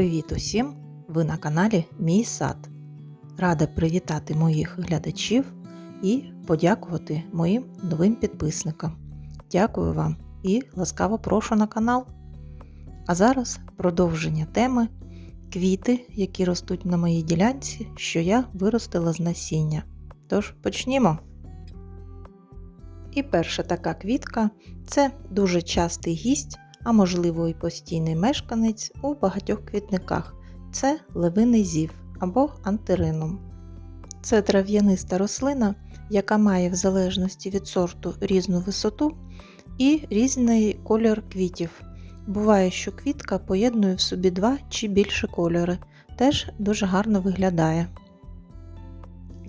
Привіт усім! Ви на каналі Мій сад. Рада привітати моїх глядачів і подякувати моїм новим підписникам. Дякую вам і ласкаво прошу на канал. А зараз продовження теми квіти, які ростуть на моїй ділянці, що я виростила з насіння. Тож почнімо. І перша така квітка це дуже частий гість а можливо і постійний мешканець у багатьох квітниках це левиний зів або антеринум. Це трав'яниста рослина, яка має в залежності від сорту різну висоту і різний колір квітів. Буває, що квітка поєднує в собі два чи більше кольори, теж дуже гарно виглядає.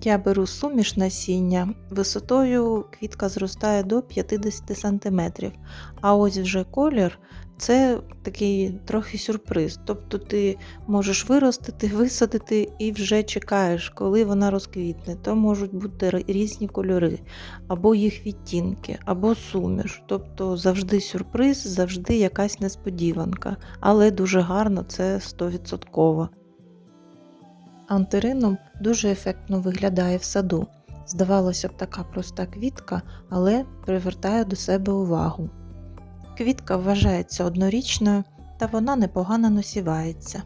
Я беру суміш насіння, висотою квітка зростає до 50 см, а ось вже колір це такий трохи сюрприз. Тобто ти можеш виростити, висадити і вже чекаєш, коли вона розквітне. То можуть бути різні кольори, або їх відтінки, або суміш. Тобто завжди сюрприз, завжди якась несподіванка, але дуже гарно це 100%. Антерином дуже ефектно виглядає в саду. Здавалося б, така проста квітка, але привертає до себе увагу. Квітка вважається однорічною та вона непогано носівається.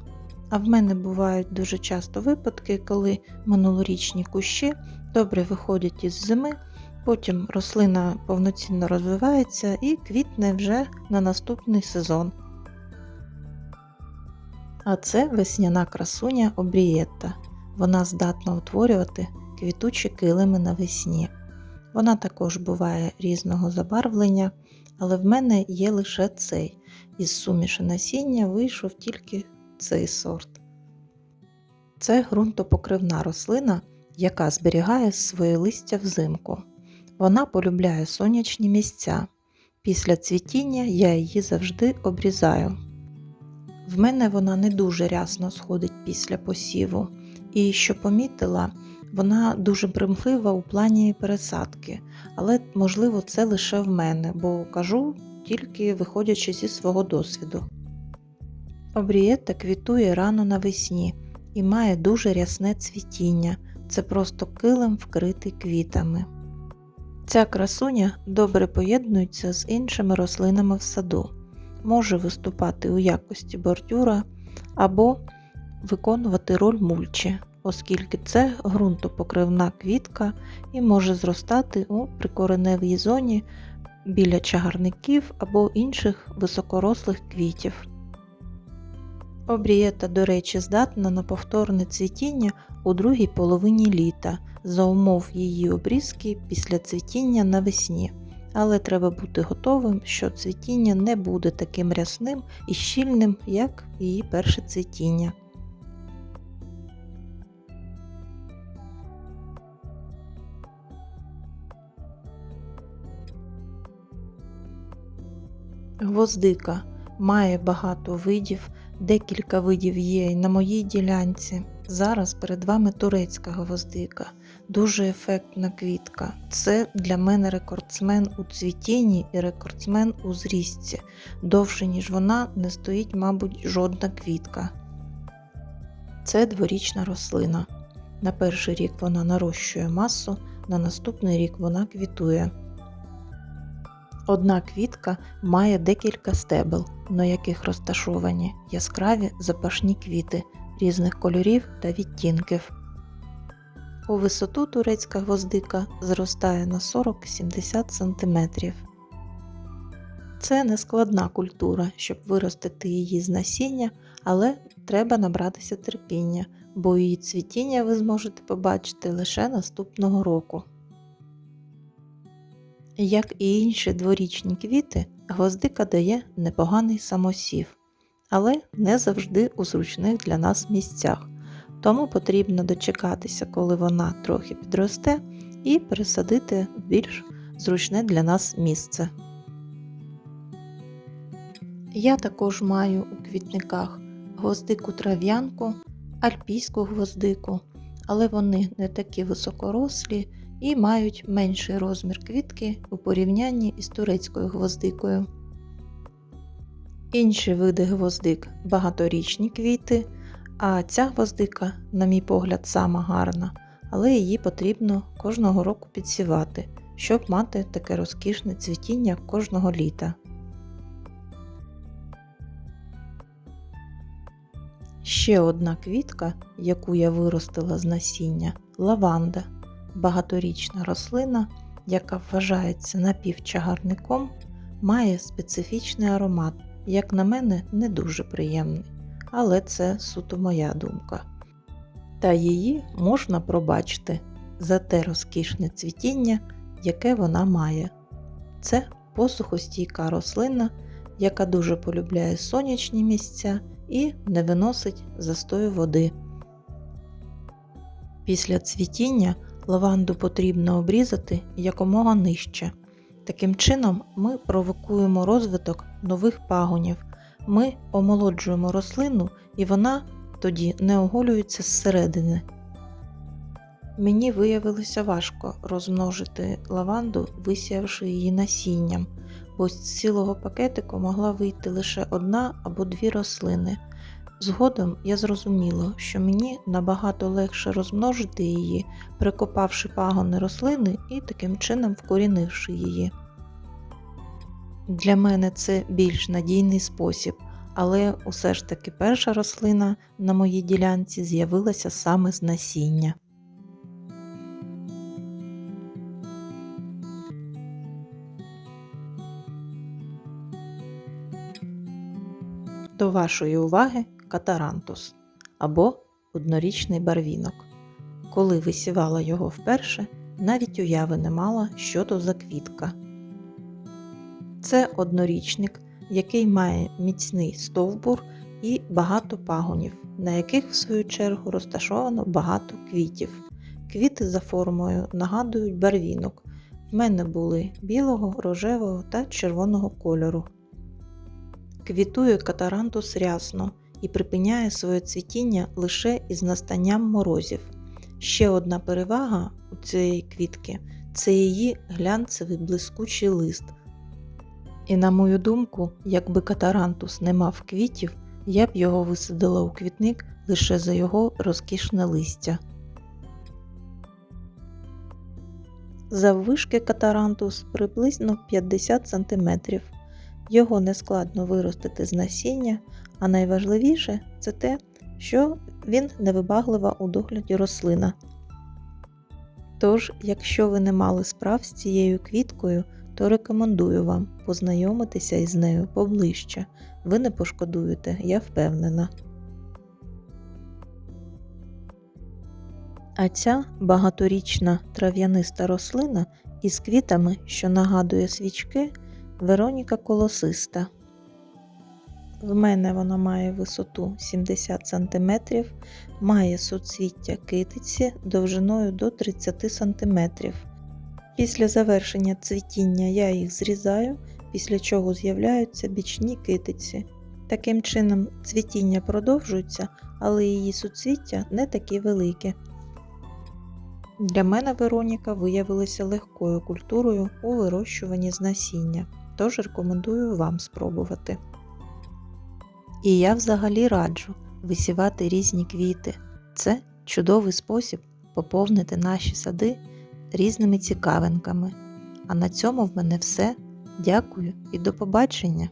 А в мене бувають дуже часто випадки, коли минулорічні кущі добре виходять із зими, потім рослина повноцінно розвивається і квітне вже на наступний сезон. А це весняна красуня обрієтта. Вона здатна утворювати квітучі килими навесні. Вона також буває різного забарвлення, але в мене є лише цей. Із суміші насіння вийшов тільки цей сорт. Це ґрунтопокривна рослина, яка зберігає своє листя взимку. Вона полюбляє сонячні місця. Після цвітіння я її завжди обрізаю. В мене вона не дуже рясно сходить після посіву, і що помітила, вона дуже примхлива у плані пересадки, але, можливо, це лише в мене, бо кажу тільки виходячи зі свого досвіду. Обрієта квітує рано навесні і має дуже рясне цвітіння, це просто килим вкритий квітами. Ця красуня добре поєднується з іншими рослинами в саду може виступати у якості бордюра або виконувати роль мульчі, оскільки це ґрунтопокривна квітка і може зростати у прикореневій зоні біля чагарників або інших високорослих квітів. Обрієта, до речі, здатна на повторне цвітіння у другій половині літа за умов її обрізки після цвітіння навесні але треба бути готовим, що цвітіння не буде таким рясним і щільним, як її перше цвітіння. Гвоздика має багато видів, декілька видів є і на моїй ділянці. Зараз перед вами турецька гвоздика, дуже ефектна квітка. Це для мене рекордсмен у цвітінні і рекордсмен у зрістці. Довше, ніж вона, не стоїть, мабуть, жодна квітка. Це дворічна рослина. На перший рік вона нарощує масу, на наступний рік вона квітує. Одна квітка має декілька стебел, на яких розташовані яскраві запашні квіти різних кольорів та відтінків. У висоту турецька гвоздика зростає на 40-70 см. Це не складна культура, щоб виростити її з насіння, але треба набратися терпіння, бо її цвітіння ви зможете побачити лише наступного року. Як і інші дворічні квіти, гвоздика дає непоганий самосів але не завжди у зручних для нас місцях. Тому потрібно дочекатися, коли вона трохи підросте, і пересадити в більш зручне для нас місце. Я також маю у квітниках гвоздику трав'янку, альпійську гвоздику, але вони не такі високорослі і мають менший розмір квітки у порівнянні із турецькою гвоздикою. Інші види гвоздик багаторічні квіти, а ця гвоздика, на мій погляд, сама гарна, але її потрібно кожного року підсівати, щоб мати таке розкішне цвітіння кожного літа. Ще одна квітка, яку я виростила з насіння лаванда, багаторічна рослина, яка вважається напівчагарником, має специфічний аромат, як на мене, не дуже приємний, але це суто моя думка. Та її можна пробачити за те розкішне цвітіння, яке вона має. Це посухостійка рослина, яка дуже полюбляє сонячні місця і не виносить застою води. Після цвітіння лаванду потрібно обрізати якомога нижче. Таким чином, ми провокуємо розвиток нових пагонів, ми омолоджуємо рослину і вона тоді не оголюється зсередини. Мені виявилося важко розмножити лаванду, висіявши її насінням, бо з цілого пакетику могла вийти лише одна або дві рослини. Згодом я зрозуміла, що мені набагато легше розмножити її, прикопавши пагони рослини і таким чином вкорінивши її. Для мене це більш надійний спосіб, але усе ж таки перша рослина на моїй ділянці з'явилася саме з насіння. До вашої уваги катарантус або однорічний барвінок. Коли висівала його вперше, навіть уяви не мала, що то за квітка. Це однорічник, який має міцний стовбур і багато пагонів, на яких, в свою чергу, розташовано багато квітів. Квіти за формою нагадують барвінок. В мене були білого, рожевого та червоного кольору. Квітує катарантус рясно і припиняє своє цвітіння лише із настанням морозів. Ще одна перевага у цієї квітки це її глянцевий блискучий лист. І, на мою думку, якби катарантус не мав квітів, я б його висадила у квітник лише за його розкішне листя. Заввишки катарантус приблизно 50 см. Його нескладно виростити з насіння, а найважливіше це те, що він невибаглива у догляді рослина. Тож, якщо ви не мали справ з цією квіткою, то рекомендую вам познайомитися із нею поближче. Ви не пошкодуєте, я впевнена. А ця багаторічна трав'яниста рослина із квітами, що нагадує свічки, Вероніка колосиста. В мене вона має висоту 70 см, має суцвіття китиці довжиною до 30 см. Після завершення цвітіння я їх зрізаю, після чого з'являються бічні китиці. Таким чином, цвітіння продовжується, але її суцвіття не такі великі. Для мене Вероніка виявилася легкою культурою у вирощуванні з насіння, тож рекомендую вам спробувати. І я взагалі раджу висівати різні квіти. Це чудовий спосіб поповнити наші сади різними цікавинками. А на цьому в мене все. Дякую і до побачення!